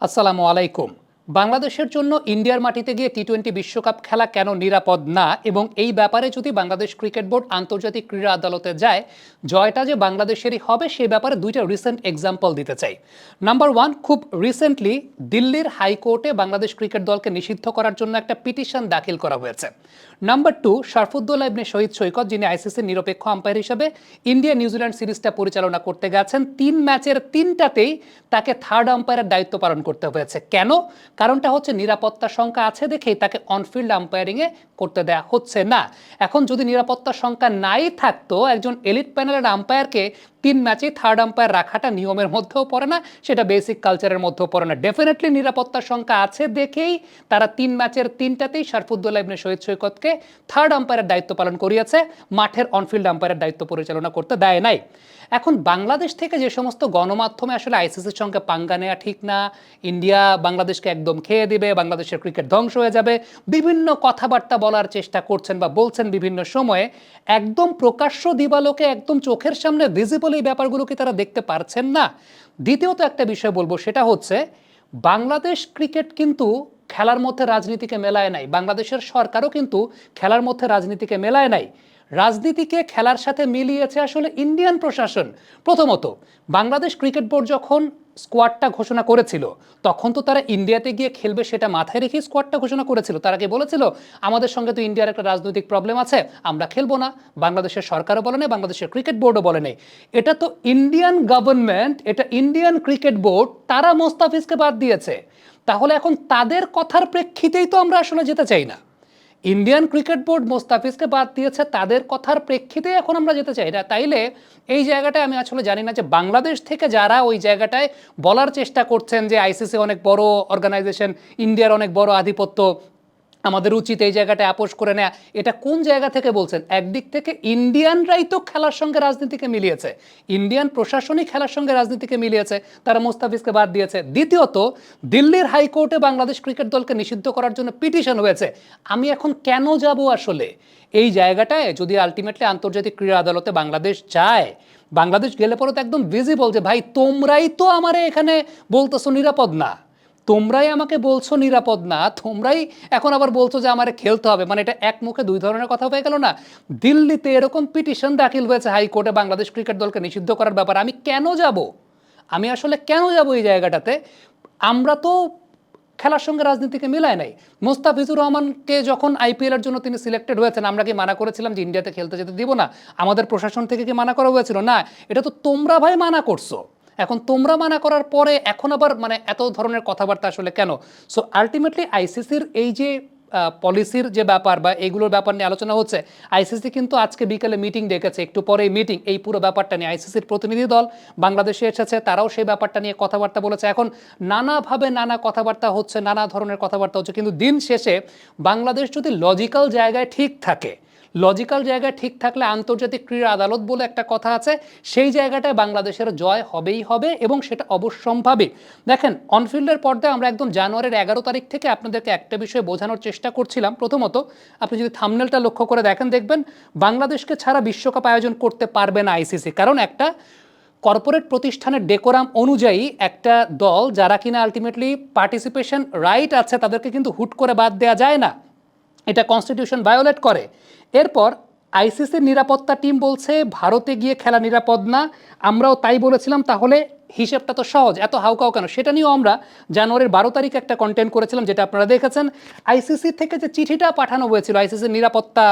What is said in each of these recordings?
আসসালামু আলাইকুম। বাংলাদেশের জন্য ইন্ডিয়ার মাটিতে গিয়ে টি টোয়েন্টি বিশ্বকাপ খেলা কেন নিরাপদ না? এবং এই ব্যাপারে যদি বাংলাদেশ ক্রিকেট বোর্ড আন্তর্জাতিক ক্রীড়া আদালতে যায়, জয়টা যে বাংলাদেশেরই হবে সেই ব্যাপারে দুইটা রিসেন্ট এক্সাম্পল দিতে চাই। নাম্বার ওয়ান খুব রিসেন্টলি দিল্লির হাইকোর্টে বাংলাদেশ ক্রিকেট দলকে নিষিদ্ধ করার জন্য একটা পিটিশন দাখিল করা হয়েছে। নাম্বার টু শারফুদ্দৌলা ইবনে শহীদ সৈকত, যিনি আইসিসির নিরপেক্ষ আম্পায়ার হিসেবে ইন্ডিয়া নিউজিল্যান্ড সিরিজটা পরিচালনা করতে গেছেন, তিন ম্যাচের তিনটাতেই তাকে থার্ড আম্পায়ারের দায়িত্ব পালন করতে হয়েছে। কেন? কারণটা হচ্ছে নিরাপত্তা সংখ্যা আছে দেখেই তাকে অনফিল্ড আম্পায়ারিংয়ে করতে দেয়া হচ্ছে না। এখন যদি নিরাপত্তা সংখ্যা নাই থাকতো, একজন এলিট প্যানেলের আম্পায়ারকে তিন ম্যাচে থার্ড আম্পায়ার রাখাটা নিয়মের মধ্যেও পড়ে না, সেটা বেসিক কালচারের মধ্যেও পড়ে না। ডেফিনেটলি নিরাপত্তার সংখ্যা আছে দেখেই তারা তিন ম্যাচের তিনটাতেই শারফুদ্দৌল্লা ইবনে শহীদ সৈকতকে থার্ড আম্পায়ারের দায়িত্ব পালন করিয়েছে, মাঠের অনফিল্ড আম্পায়ারের দায়িত্ব পরিচালনা করতে দেয় নাই। এখন বাংলাদেশ থেকে যে সমস্ত গণমাধ্যমে আসলে আইসিসির সঙ্গে পাঙ্গা নেওয়া ঠিক না, ইন্ডিয়া বাংলাদেশকে একদম খেয়ে দিবে, বাংলাদেশের ক্রিকেট ধ্বংস হয়ে যাবে। বিভিন্ন কথাবার্তা বলার চেষ্টা করছেন বা বলছেন বিভিন্ন সময়ে। একদম প্রকাশ্য দিবালোকে একদম চোখের সামনে ভিজিবল এই ব্যাপারগুলোকে তারা দেখতে পারছেন না? দ্বিতীয়ত একটা বিষয় বলব, সেটা হচ্ছে বাংলাদেশ ক্রিকেট কিন্তু খেলার মধ্যে রাজনীতিকে মেলায় নাই বাংলাদেশের সরকারও কিন্তু খেলার মধ্যে রাজনীতিকে মেলায় নাই রাজনীতিকে খেলার সাথে মিলিয়েছে আসলে ইন্ডিয়ান প্রশাসন। প্রথমত, বাংলাদেশ ক্রিকেট বোর্ড যখন স্কোয়াডটা ঘোষণা করেছিল। তখন তো তারা ইন্ডিয়াতে গিয়ে খেলবে সেটা মাথায় রেখে স্কোয়াডটা ঘোষণা করেছিল। তারা কি বলেছিল, আমাদের সঙ্গে তো ইন্ডিয়ার একটা রাজনৈতিক প্রবলেম আছে, আমরা খেলব না। বাংলাদেশের সরকারও বলে নেই, বাংলাদেশের ক্রিকেট বোর্ডও বলে নেই। এটা তো ইন্ডিয়ান গভর্নমেন্ট এটা ইন্ডিয়ান ক্রিকেট বোর্ড তারা মোস্তাফিজকে বাদ দিয়েছে। তাহলে এখন তাদের কথার প্রেক্ষিতেই তো আমরা আসলে যেতে চাই না। ইন্ডিয়ান ক্রিকেট বোর্ড মোস্তাফিজকে বাদ দিয়েছে, তাদের কথার প্রেক্ষিতে এখন আমরা যেতে চাই। না, তাইলে এই জায়গাটায় আমি আসলে জানি না যে বাংলাদেশ থেকে যারা ওই জায়গাটায় বলার চেষ্টা করছেন যে আইসিসি অনেক বড় অর্গানাইজেশন ইন্ডিয়ার অনেক বড় আধিপত্য আমাদের উচিত এই জায়গাটায় আপোষ করে নেয়া। এটা কোন জায়গা থেকে বলছেন? একদিক থেকে ইন্ডিয়ানরাই তো খেলার সঙ্গে রাজনীতিকে মিলিয়েছে। ইন্ডিয়ান প্রশাসনিক খেলার সঙ্গে রাজনীতিকে মিলিয়েছে, তারা মোস্তাফিজকে বাদ দিয়েছে। দ্বিতীয়ত, দিল্লির হাইকোর্টে বাংলাদেশ ক্রিকেট দলকে নিষিদ্ধ করার জন্য পিটিশন হয়েছে। আমি এখন কেন যাব আসলে? এই জায়গাটায় যদি আলটিমেটলি আন্তর্জাতিক ক্রীড়া আদালতে বাংলাদেশ যায়, বাংলাদেশ গেলে পরে তো একদম ভিজিবল যে, ভাই, তোমরাই তো আমারে এখানে বলতেছো নিরাপদ না। তোমরাই আমাকে বলছো নিরাপদ না, তোমরাই এখন আবার বলছো যে আমারে খেলতে হবে। মানে এটা এক মুখে দুই ধরনের কথা হয়ে গেল না। দিল্লিতে এরকম পিটিশন দাখিল হয়েছে হাইকোর্টে বাংলাদেশ ক্রিকেট দলকে নিষিদ্ধ করার ব্যাপারে। আমি কেন যাব? আমি আসলে কেন যাব এই জায়গাটাতে? আমরা তো খেলার সঙ্গে রাজনীতিকে মিলায় নাই। মোস্তাফিজুর রহমানকে যখন আইপিএল এর জন্য তিনি সিলেক্টেড হয়েছেন, আমরা কি মানা করেছিলাম যে ইন্ডিয়াতে খেলতে যেতে দিব না? আমাদের প্রশাসন থেকে কি মানা করা হয়েছিল? না, এটা তো তোমরা ভাই মানা করছ। এখন তোমরা মানা করার পরে এখন আবার মানে এত ধরনের কথাবার্তা আসলে কেন? সো আলটিমেটলি আইসিসির এই যে পলিসির যে ব্যাপার বা এইগুলোর ব্যাপার নিয়ে আলোচনা হচ্ছে আইসিসি কিন্তু আজকে বিকেলে মিটিং ডেকেছে, একটু পরে মিটিং এই পুরো ব্যাপারটা নিয়ে আইসিসির প্রতিনিধি দল বাংলাদেশে এসেছে, তারাও সেই ব্যাপারটা নিয়ে কথাবার্তা বলেছে। এখন নানাভাবে নানা কথাবার্তা হচ্ছে, নানা ধরনের কথাবার্তা হচ্ছে, কিন্তু দিন শেষে বাংলাদেশ যদি লজিক্যাল জায়গায় ঠিক থাকে লজিক্যাল জায়গায় ঠিক থাকলে আন্তর্জাতিক ক্রীড়া আদালত বলে একটা কথা আছে, সেই জায়গাটায় বাংলাদেশের জয় হবেই হবে এবং সেটা অবশ্যম্ভাবী। দেখেন, অনফিল্ডের পর্দায় আমরা একদম জানুয়ারির এগারো তারিখ থেকে আপনাদেরকে একটা বিষয়ে বোঝানোর চেষ্টা করছিলাম। প্রথমত, আপনি যদি থামনেলটা লক্ষ্য করে দেখেন, দেখবেন বাংলাদেশকে ছাড়া বিশ্বকাপ আয়োজন করতে পারবে না আইসিসি। কারণ একটা কর্পোরেট প্রতিষ্ঠানের ডেকোরাম অনুযায়ী একটা দল যারা কিনা আলটিমেটলি পার্টিসিপেশন রাইট আছে, তাদেরকে কিন্তু হুট করে বাদ দেওয়া যায় না। এটা কনস্টিটিউশন ভায়োলেট করে। এরপর আইসিসির নিরাপত্তা টিম বলছে, ভারতে গিয়ে খেলা নিরাপদ না। আমরাও তাই বলেছিলাম, তাহলে হিসেবটা তো সহজ। এত হাউকাও কেন? সেটা নিয়েও আমরা জানুয়ারির বারো তারিখ একটা কন্টেন্ট করেছিলাম, যেটা আপনারা দেখেছেন। আইসিসি থেকে যে চিঠিটা পাঠানো হয়েছিল আইসিসির নিরাপত্তা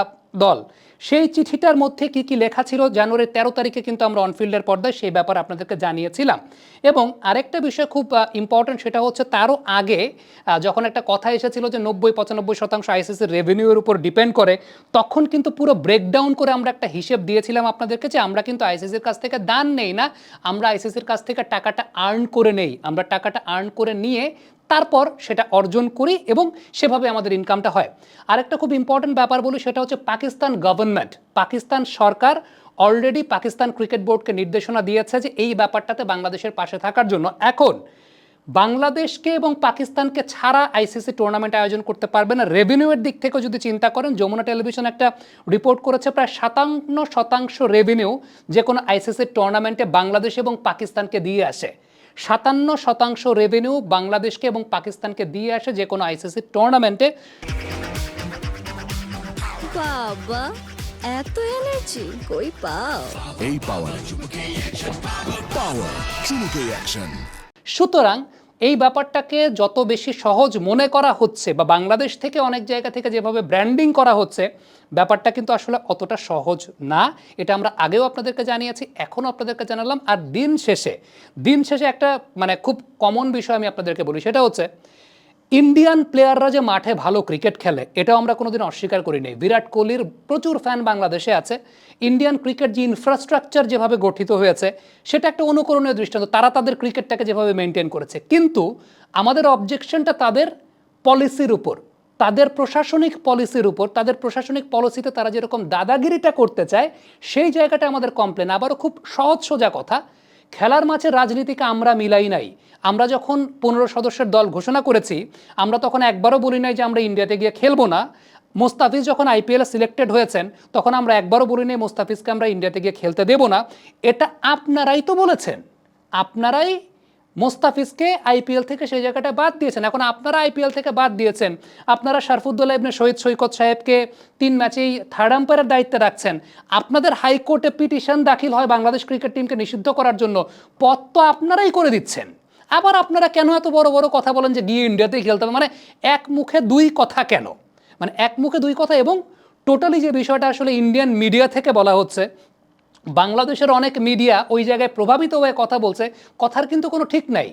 দল সেই চিঠিটার মধ্যে কি কি লেখা ছিল? জানুয়ারির তেরো তারিখে কিন্তু আমরা অনফিল্ডের পর্দায় সেই ব্যাপার আপনাদেরকে জানিয়েছিলাম। এবং আরেকটা বিষয় খুব ইম্পর্টেন্ট সেটা হচ্ছে তারও আগে যখন একটা কথা এসেছিল যে নব্বই পঁচানব্বই শতাংশ আইসিসির রেভিনিউর উপর ডিপেন্ড করে, তখন কিন্তু পুরো ব্রেকডাউন করে আমরা একটা হিসেব দিয়েছিলাম আপনাদেরকে যে আমরা কিন্তু আইসিসির কাছ থেকে দান নেই না, আমরা আইসিসির কাছ থেকে টাকাটা আর্ন করে নেই। আমরা টাকাটা আর্ন করে নিয়ে তারপর সেটা অর্জন করি এবং সেভাবে আমাদের ইনকামটা হয়। আরেকটা খুব ইম্পর্টেন্ট ব্যাপার বলি, সেটা হচ্ছে পাকিস্তান গভর্নমেন্ট পাকিস্তান সরকার অলরেডি পাকিস্তান ক্রিকেট বোর্ডকে নির্দেশনা দিয়েছে যে এই ব্যাপারটাতে বাংলাদেশের পাশে থাকার জন্য। এখন, বাংলাদেশকে এবং পাকিস্তানকে ছাড়া আইসিসি টুর্নামেন্ট আয়োজন করতে পারবে না। রেভিনিউয়ের দিক থেকেও যদি চিন্তা করেন, যমুনা টেলিভিশন একটা রিপোর্ট করেছে, প্রায় সাতান্ন শতাংশ রেভিনিউ যে কোনো আইসিসি টুর্নামেন্টে বাংলাদেশ এবং পাকিস্তানকে দিয়ে আসে। সাতান্ন শতাংশ রেভিনিউ বাংলাদেশকে এবং পাকিস্তানকে দিয়ে আসে যে কোনো আইসিসি টুর্নামেন্টে বাবা এত এনার্জি কই পাও? এই পাওয়ার পাওয়ার অ্যাকশন সুতরাং এই ব্যাপারটাকে যত বেশি সহজ মনে করা হচ্ছে বা বাংলাদেশ থেকে অনেক জায়গা থেকে যেভাবে ব্র্যান্ডিং করা হচ্ছে, ব্যাপারটা কিন্তু আসলে অতটা সহজ না। এটা আমরা আগেও আপনাদেরকে জানিয়েছি, এখনও আপনাদেরকে জানালাম। আর দিন শেষে দিন শেষে একটা মানে খুব কমন বিষয় আমি আপনাদেরকে বলি, সেটা হচ্ছে ইন্ডিয়ান প্লেয়াররা যে মাঠে ভালো ক্রিকেট খেলে, এটাও আমরা কোনোদিন অস্বীকার করি করিনি। বিরাট কোহলির প্রচুর ফ্যান বাংলাদেশে আছে। ইন্ডিয়ান ক্রিকেট যে ইনফ্রাস্ট্রাকচার যেভাবে গঠিত হয়েছে, সেটা একটা অনুকরণীয় দৃষ্টান্ত। তারা তাদের ক্রিকেটটাকে যেভাবে মেনটেন করেছে। কিন্তু আমাদের অবজেকশনটা তাদের পলিসির উপর। তাদের প্রশাসনিক পলিসির উপর। তাদের প্রশাসনিক পলিসিতে তারা যেরকম দাদাগিরিটা করতে চায়, সেই জায়গাটা আমাদের কমপ্লেন আবারও খুব সহজ সোজা কথা খেলার মাঝে রাজনীতিকে আমরা মিলাই নাই। আমরা যখন পনেরো সদস্যের দল ঘোষণা করেছি, আমরা তখন একবারও বলি নাই যে আমরা ইন্ডিয়াতে গিয়ে খেলব না। মোস্তাফিজ যখন আইপিএলে সিলেক্টেড হয়েছেন, তখন আমরা একবারও বলি নাই মোস্তাফিজকে আমরা ইন্ডিয়াতে গিয়ে খেলতে দেব না। এটা আপনারাই তো বলেছেন। আপনারাই মোস্তাফিজকে আইপিএল থেকে সেই জায়গাটা বাদ দিয়েছেন। এখন আপনারা আইপিএল থেকে বাদ দিয়েছেন। আপনারা শারফুদ্দোল্লাহ ইবনে শহীদ সৈকত সাহেবকে তিন ম্যাচেই থার্ড আম্পায়ারের দায়িত্বে রাখছেন। আপনাদের হাইকোর্টে পিটিশন দাখিল হয় বাংলাদেশ ক্রিকেট টিমকে নিষিদ্ধ করার জন্য। পথ তো আপনারাই করে দিচ্ছেন। আবার আপনারা কেন এত বড় বড় কথা বলেন যে গিয়ে ইন্ডিয়াতেই খেলতে হবে? মানে এক মুখে দুই কথা কেন? মানে এক মুখে দুই কথা এবং টোটালি যে বিষয়টা আসলে ইন্ডিয়ান মিডিয়া থেকে বলা হচ্ছে বাংলাদেশের অনেক মিডিয়া ওই জায়গায় প্রভাবিত হয়ে কথা বলছে, কথার কিন্তু কোনো ঠিক নাই।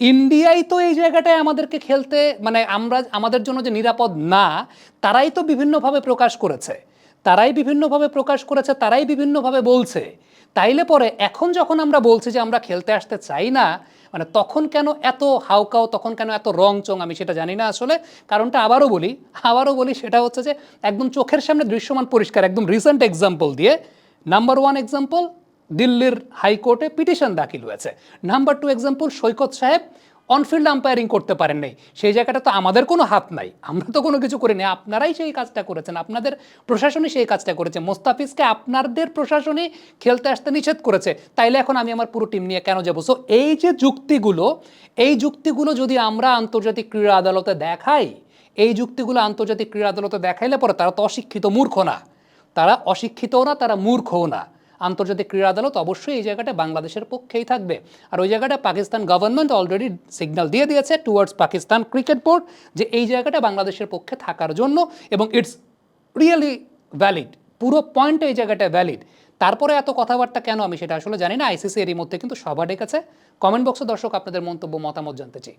ইন্ডিয়াই তো এই জায়গাটায় আমাদেরকে খেলতে মানে আমরা, আমাদের জন্য যে নিরাপদ না, তারাই তো বিভিন্নভাবে প্রকাশ করেছে। তারাই বিভিন্নভাবে প্রকাশ করেছে, তারাই বিভিন্নভাবে বলছে। তাইলে পরে এখন যখন আমরা বলছি যে আমরা খেলতে আসতে চাই না মানে তখন কেন এত হাউকাও, তখন কেন এত রং চং আমি সেটা জানি না আসলে। কারণটা আবারও বলি আবারও বলি, সেটা হচ্ছে যে একদম চোখের সামনে দৃশ্যমান পরিষ্কার, একদম রিসেন্ট এক্সাম্পল দিয়ে নাম্বার ওয়ান এক্সাম্পল দিল্লির হাইকোর্টে পিটিশন দাখিল হয়েছে। নাম্বার টু এক্সাম্পল সৈকত সাহেব অনফিল্ড আম্পায়ারিং করতে পারেন নাই। সেই জায়গাটা তো আমাদের কোনো হাত নাই। আমরা তো কোনো কিছু করিনি। আপনারাই সেই কাজটা করেছেন। আপনাদের প্রশাসনই সেই কাজটা করেছে। মোস্তাফিজকে আপনাদের প্রশাসনই খেলতে আসতে নিষেধ করেছে। তাইলে এখন আমি আমার পুরো টিম নিয়ে কেন যাব? সো এই যে যুক্তিগুলো, এই যুক্তিগুলো যদি আমরা আন্তর্জাতিক ক্রীড়া আদালতে দেখাই, এই যুক্তিগুলো আন্তর্জাতিক ক্রীড়া আদালতে দেখাইলে পরে তারা তো অশিক্ষিত মূর্খ না। তারা অশিক্ষিতও না, তারা মূর্খও না। আন্তর্জাতিক ক্রীড়া আদালত অবশ্যই এই জায়গাটা বাংলাদেশের পক্ষেই থাকবে। আর ওই জায়গাটা পাকিস্তান গভর্নমেন্ট অলরেডি সিগন্যাল দিয়ে দিয়েছে টুয়ার্ডস পাকিস্তান ক্রিকেট বোর্ড যে এই জায়গাটা বাংলাদেশের পক্ষে থাকার জন্য এবং ইটস রিয়েলি ভ্যালিড পুরো পয়েন্ট এই জায়গাটা ভ্যালিড তারপরে এত কথাবার্তা কেন আমি সেটা আসলে জানি না। আইসিসি এরই মধ্যে কিন্তু সভা ডেকেছে। কমেন্ট বক্সে দর্শক আপনাদের মন্তব্য, মতামত জানতে চাই।